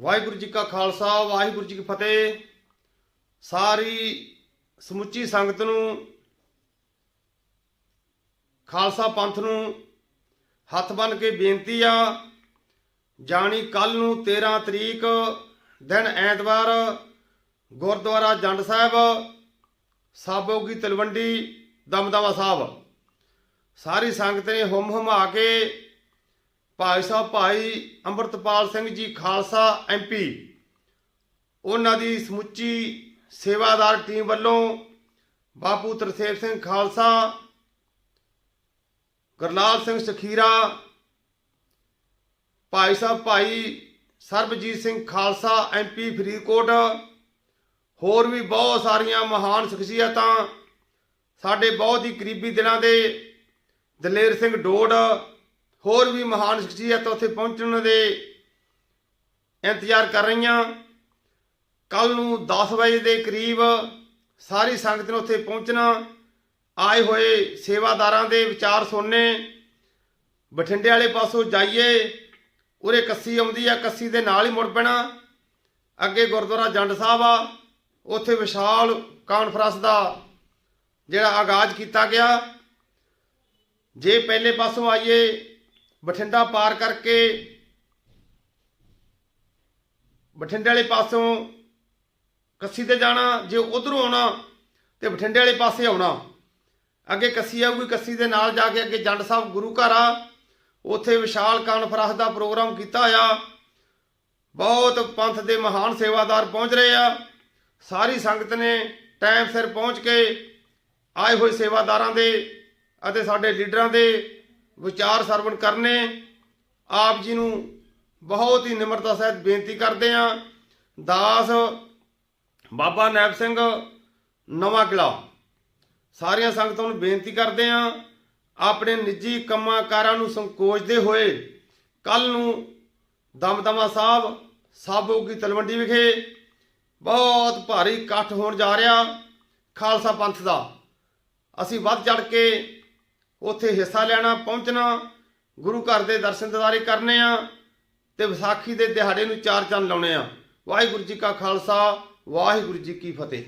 ਵਾਹਿਗੁਰੂ ਜੀ ਕਾ ਖਾਲਸਾ, ਵਾਹਿਗੁਰੂ ਜੀ ਕੀ ਫਤਿਹ। ਸਾਰੀ ਸਮੁੱਚੀ ਸੰਗਤ ਨੂੰ, ਖਾਲਸਾ ਪੰਥ ਨੂੰ ਹੱਥ ਬੰਨ ਕੇ ਬੇਨਤੀ ਆ, ਜਾਣੀ ਕੱਲ ਨੂੰ 13 ਤਰੀਕ, ਦਿਨ ਐਤਵਾਰ, ਗੁਰਦੁਆਰਾ ਜੰਡ ਸਾਹਿਬ, ਸਾਬੋਗੀ ਤਲਵੰਡੀ, ਦਮਦਮਾ ਸਾਹਿਬ। ਸਾਰੀ ਸੰਗਤ ਨੇ ਹੁਮ ਹੁਮਾ ਕੇ ਭਾਈ ਸਾਹਿਬ, ਭਾਈ ਅੰਮ੍ਰਿਤਪਾਲ ਸਿੰਘ ਜੀ ਖਾਲਸਾ ਐਮਪੀ ਉਹਨਾਂ ਦੀ ਸਮੁੱਚੀ ਸੇਵਾਦਾਰ ਟੀਮ ਵੱਲੋਂ ਬਾਪੂ ਤਰਸੇਵ ਸਿੰਘ ਖਾਲਸਾ ਗੁਰਲਾਲ ਸਿੰਘ ਸਖੀਰਾ, ਭਾਈ ਸਾਹਿਬ, ਭਾਈ ਸਰਬਜੀਤ ਸਿੰਘ ਖਾਲਸਾ ਐਮਪੀ ਫਰੀਦਕੋਟ, ਹੋਰ ਵੀ ਬਹੁਤ ਸਾਰੀਆਂ ਮਹਾਨ ਸ਼ਖਸੀਅਤਾਂ ਸਾਡੇ ਬਹੁਤ ਹੀ ਕਰੀਬੀ ਦਿਲਾਂ ਦੇ ਦਲੇਰ ਸਿੰਘ ਡੋਡ ਹੋਰ ਵੀ ਮਹਾਨ ਸ਼ਖਸੀਅਤ ਉੱਥੇ ਪਹੁੰਚਣ ਦੇ ਇੰਤਜ਼ਾਰ ਕਰ ਰਹੀਆਂ। ਕੱਲ ਨੂੰ 10 ਵਜੇ ਦੇ ਕਰੀਬ ਸਾਰੀ ਸੰਗਤ ਨੂੰ ਉੱਥੇ ਪਹੁੰਚਣਾ। ਆਏ ਹੋਏ ਸੇਵਾਦਾਰਾਂ ਦੇ ਵਿਚਾਰ ਸੁਣਨੇ। ਬਠਿੰਡੇ ਵਾਲੇ ਪਾਸੋਂ ਜਾਈਏ, ਉਰੇ ਕੱਸੀ ਆਉਂਦੀ ਆ, ਕੱਸੀ ਦੇ ਨਾਲ ਹੀ ਮੁੜ ਪੈਣਾ। ਅੱਗੇ ਗੁਰਦੁਆਰਾ ਜੰਡ ਸਾਹਿਬ ਆ, ਉੱਥੇ ਵਿਸ਼ਾਲ ਕਾਨਫਰੰਸ ਦਾ ਜਿਹੜਾ ਆਗਾਜ਼ ਕੀਤਾ ਗਿਆ। ਜੇ ਪਹਿਲੇ ਪਾਸੋਂ ਆਈਏ ਬਠਿੰਡਾ ਪਾਰ ਕਰਕੇ ਬਠਿੰਡੇ ਵਾਲੇ ਪਾਸੋਂ ਕੱਸੀ ਤੇ ਜਾਣਾ, ਜੇ ਉਧਰੋਂ ਆਉਣਾ ਤੇ ਬਠਿੰਡੇ ਵਾਲੇ ਪਾਸੇ ਆਉਣਾ। ਅੱਗੇ ਕੱਸੀ ਆਊਗੀ, ਕੱਸੀ ਦੇ ਨਾਲ ਜਾ ਕੇ ਅੱਗੇ ਜੰਡ ਸਾਹਿਬ ਗੁਰੂ ਘਰ ਆ। ਉੱਥੇ ਵਿਸ਼ਾਲ ਕਾਨਫਰੰਸ ਦਾ ਪ੍ਰੋਗਰਾਮ ਕੀਤਾ ਆ। ਬਹੁਤ ਪੰਥ ਦੇ ਮਹਾਨ ਸੇਵਾਦਾਰ ਪਹੁੰਚ ਰਹੇ ਆ। ਸਾਰੀ ਸੰਗਤ ਨੇ ਟਾਈਮ ਸਿਰ ਪਹੁੰਚ ਕੇ ਆਏ ਹੋਏ ਸੇਵਾਦਾਰਾਂ ਦੇ ਅਤੇ ਸਾਡੇ ਲੀਡਰਾਂ ਦੇ ਵਿਚਾਰ ਸਰਵਣ ਕਰਨੇ। ਆਪ ਜੀ ਨੂੰ ਬਹੁਤ ਹੀ ਨਿਮਰਤਾ ਸਹਿਤ ਬੇਨਤੀ ਕਰਦੇ ਆ ਦਾਸ ਬਾਬਾ ਨੈਬ ਸਿੰਘ, ਨਵਾਂ ਕਿਲਾ ਸਾਰੀਆਂ ਸੰਗਤਾਂ ਨੂੰ ਬੇਨਤੀ ਕਰਦੇ ਆ ਆਪਣੇ ਨਿੱਜੀ ਕੰਮਾਂ ਕਾਰਾਂ ਨੂੰ ਸੰਕੋਚਦੇ ਹੋਏ ਕੱਲ ਨੂੰ ਦਮਦਮਾ ਸਾਹਿਬ ਸਾਬੋ ਕੀ ਤਲਵੰਡੀ ਵਿਖੇ ਬਹੁਤ ਭਾਰੀ ਇਕੱਠ ਹੋਣ ਜਾ ਰਿਹਾ ਖਾਲਸਾ ਪੰਥ ਦਾ। ਅਸੀਂ ਵੱਧ ਚੜ ਕੇ ਉੱਥੇ ਹਿੱਸਾ ਲੈਣਾ, ਪਹੁੰਚਣਾ, ਗੁਰੂ ਘਰ ਦੇ ਦਰਸ਼ਨ ਦਿਦਾਰੇ ਕਰਨੇ ਆ ਤੇ ਵਿਸਾਖੀ ਦੇ ਦਿਹਾੜੇ ਨੂੰ ਚਾਰ ਚੰਨ ਲਾਉਣੇ ਆ। ਵਾਹਿਗੁਰੂ ਜੀ ਕਾ ਖਾਲਸਾ, ਵਾਹਿਗੁਰੂ ਜੀ ਕੀ ਫਤਿਹ।